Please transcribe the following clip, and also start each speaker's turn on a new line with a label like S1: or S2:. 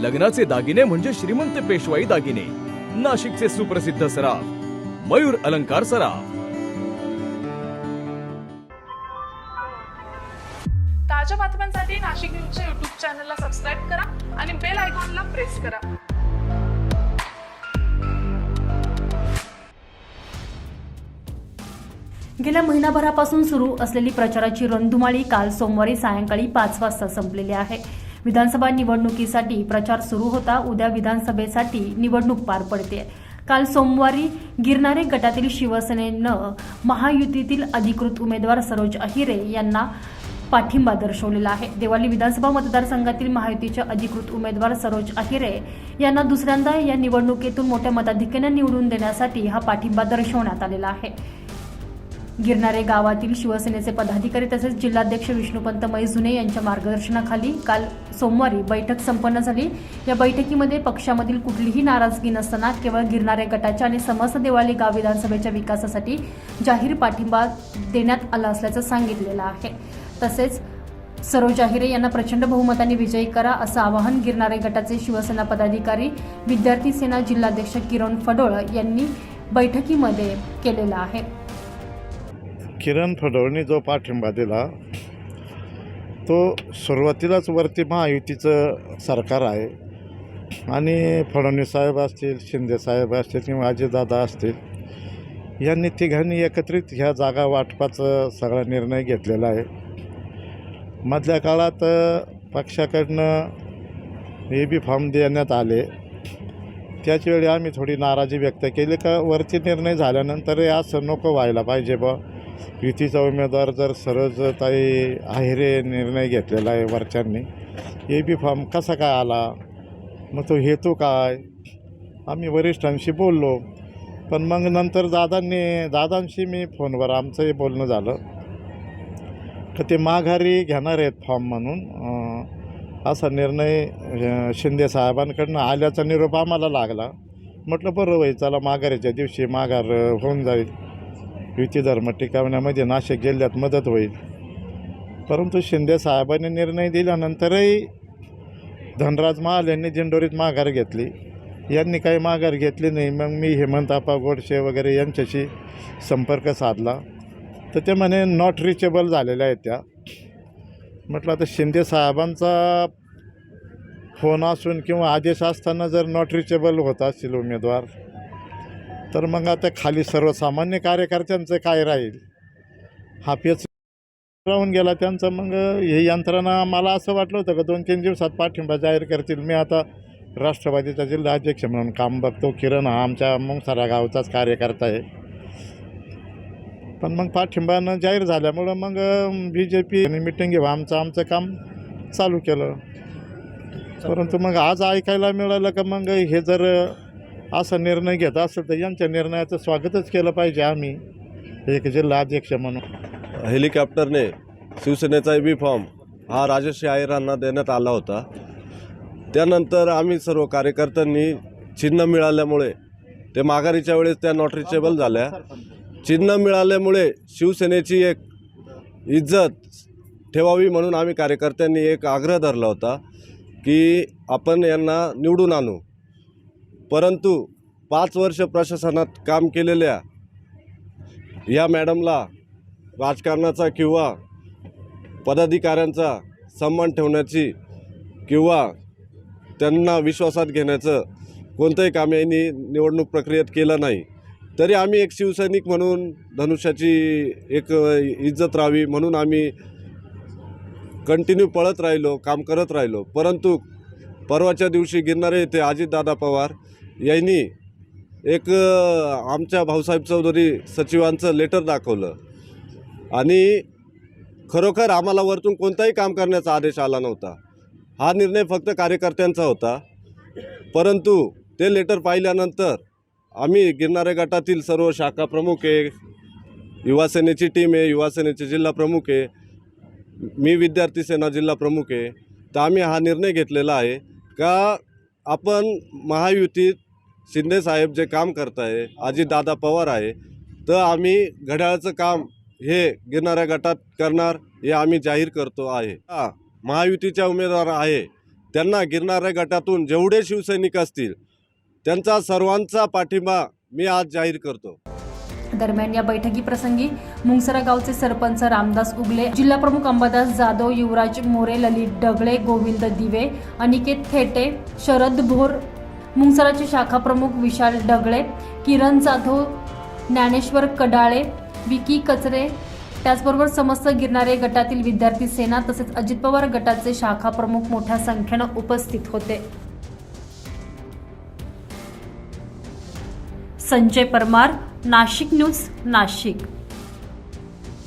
S1: लग्नाचे दागिने म्हणजे श्रीमंत पेशवाई दागिने. नाशिकचे सुप्रसिद्ध सराफ मयूर अलंकार सराफ.
S2: ताज्या बातम्यांसाठी नाशिक न्यूजच्या युट्यूब चॅनलला सबस्क्राईब करा आणि बेल आयकॉनला प्रेस करा.
S3: गेल्या महिनाभरापासून सुरू असलेली प्रचाराची रणधुमाळी काल सोमवारी सायंकाळी पाच वाजता संपलेली आहे. विधानसभा निवडणुकीसाठी प्रचार सुरू होता. उद्या विधानसभेसाठी निवडणूक पार पडते. काल सोमवारी गिरणारे गटातील शिवसेनेनं महायुतीतील अधिकृत उमेदवार सरोज अहिरे यांना पाठिंबा दर्शवलेला आहे. देवाली विधानसभा मतदारसंघातील महायुतीचे अधिकृत उमेदवार सरोज अहिरे यांना दुसऱ्यांदा या निवडणुकीतून मोठ्या मताधिक्यानं निवडून देण्यासाठी हा पाठिंबा दर्शवण्यात आलेला आहे. गिरणारे गावातील शिवसेनेचे पदाधिकारी तसेच जिल्हाध्यक्ष विष्णुपंत मैजुने यांच्या मार्गदर्शनाखाली काल सोमवारी बैठक संपन्न झाली. या बैठकीमध्ये पक्षामधील कुठलीही नाराजगी नसताना केवळ गिरणारे गटाच्या आणि समस्त देवाली गाव विधानसभेच्या विकासासाठी जाहीर पाठिंबा देण्यात आला असल्याचं सांगितलेलं आहे. तसेच सरोज अहिरे यांना प्रचंड बहुमताने विजयी करा असं आवाहन गिरणारे गटाचे शिवसेना पदाधिकारी विद्यार्थी सेना जिल्हाध्यक्ष किरण फडोळ यांनी बैठकीमध्ये केलेलं आहे.
S4: किरण फडवणी जो पाठिंबा दिला तो सुरुवातीलाच वरती महायुतीचं सरकार आहे. आणि फडणवीस साहेब असतील शिंदे साहेब असतील किंवा अजितदादा असतील यांनी तिघांनी एकत्रित ह्या जागा वाटपाचा सगळा निर्णय घेतलेला आहे. मधल्या काळात पक्षाकडनं ए बी फॉर्म देण्यात आले. त्याचवेळी आम्ही थोडी नाराजी व्यक्त केली का वरती निर्णय झाल्यानंतर असं नको व्हायला पाहिजे बा युतीचा उमेदवार जर सरोजताई आहेरे निर्णय घेतलेला आहे वरच्यांनी ए बी फॉर्म कसा काय आला? मग तो हेतू काय? आम्ही वरिष्ठांशी बोललो. पण मग नंतर दादांनी दादांशी मी फोनवर आमचंही बोलणं झालं. तर ते माघारी घेणार आहेत फॉर्म म्हणून असा निर्णय शिंदे साहेबांकडनं आल्याचा निरोप आम्हाला लागला. म्हटलं बरं होईल चला माघारीच्या दिवशी माघार होऊन जाईल. युती धर्म टिकवण्यामध्ये नाशिक जिल्ह्यात मदत होईल. परंतु शिंदे साहेबांनी निर्णय दिल्यानंतरही धनराज महाल यांनी दिंडोरीत माघार घेतली. यांनी काही माघार घेतली नाही. मग मी हेमंत आपा गोडसे वगैरे यांच्याशी संपर्क साधला. तर ते म्हणे नॉट रिचेबल झालेल्या आहेत त्या. म्हटलं आता शिंदे साहेबांचा फोन असून किंवा आदेश असताना जर नॉट रिचेबल होत असतील उमेदवार तर मग आता खाली सर्वसामान्य कार्यकर्त्यांचं काय राहील? हा पेच राहून गेला त्यांचं मग हे यंत्रणा मला असं वाटलं होतं का दोन तीन दिवसात पाठिंबा जाहीर करतील. मी आता राष्ट्रवादीचा जिल्हा अध्यक्ष म्हणून काम बघतो. किरण हा आमच्या मुंगसारा गावचाच कार्यकर्ता आहे. पण मग पाठिंबा न जाहीर झाल्यामुळं मग बी जे पी मिटिंग घेऊ आमचं आमचं काम चालू केलं. परंतु मग आज ऐकायला मिळालं का मग हे जर असा निर्णय घेत असेल तर यांच्या निर्णयाचं स्वागतच केलं पाहिजे आम्ही. एक जिल्हाध्यक्ष म्हणून.
S5: हेलिकॉप्टरने शिवसेनेचा बी फॉर्म हा राजश्री आयरांना देण्यात आला होता. त्यानंतर आम्ही सर्व कार्यकर्त्यांनी चिन्ह मिळाल्यामुळे ते माघारीच्या वेळेस त्या नॉट रिचेबल झाल्या. चिन्ह मिळाल्यामुळे शिवसेनेची एक इज्जत ठेवावी म्हणून आम्ही कार्यकर्त्यांनी एक आग्रह धरला होता की आपण यांना निवडून आणू. परंतु पाच वर्ष प्रशासनात काम केलेल्या या मॅडमला राजकारणाचा किंवा पदाधिकाऱ्यांचा सन्मान ठेवण्याची किंवा त्यांना विश्वासात घेण्याचं कोणतंही काम यांनी निवडणूक प्रक्रियेत केलं नाही. तरी आम्ही एक शिवसैनिक म्हणून धनुष्याची एक इज्जत राहावी म्हणून आम्ही कंटिन्यू पळत राहिलो काम करत राहिलो. परंतु परवाच्या दिवशी गिरणारे येथे अजितदादा पवार यांनी एक आमच्या भाऊसाहेब चौधरी सचिवांचं लेटर दाखवलं. आणि खरोखर आम्हाला वरतून कोणताही काम करण्याचा आदेश आला नव्हता. हा निर्णय फक्त कार्यकर्त्यांचा होता. परंतु ते लेटर पाहिल्यानंतर आम्ही गिरणारे गटातील सर्व शाखा प्रमुख आहे युवासेनेची टीम आहे युवासेनेचे जिल्हा प्रमुख आहे मी विद्यार्थी सेना जिल्हा प्रमुख आहे. तर आम्ही हा निर्णय घेतलेला आहे का आपण महायुतीत शिंदेसाहेब जे काम करत आहे अजितदादा पवार आहे तर आम्ही घड्याळाचं काम हे गिरणाऱ्या गटात करणार हे आम्ही जाहीर करतो आहे. हा महायुतीच्या उमेदवार आहे. त्यांना गिरणाऱ्या गटातून जेवढे शिवसैनिक असतील त्यांचा सर्वांचा पाठिंबा मी आज जाहीर करतो.
S3: दरम्यान या बैठकीप्रसंगी मुंगसरा गावचे सरपंच रामदास उगले जिल्हा प्रमुख अंबादास जाधव युवराज मोरे ललित डगळे गोविंद दिवे अनिकेत थेटे शरद भोर मुंगसराचे शाखा प्रमुख विशाल डगळे किरण जाधव ज्ञानेश्वर कडाळे विकी कचरे त्याचबरोबर समस्त गिरणारे गटातील विद्यार्थी सेना तसेच अजित पवार गटाचे शाखा प्रमुख मोठ्या संख्येनं उपस्थित होते. संजय परमार नाशिक न्यूज नाशिक.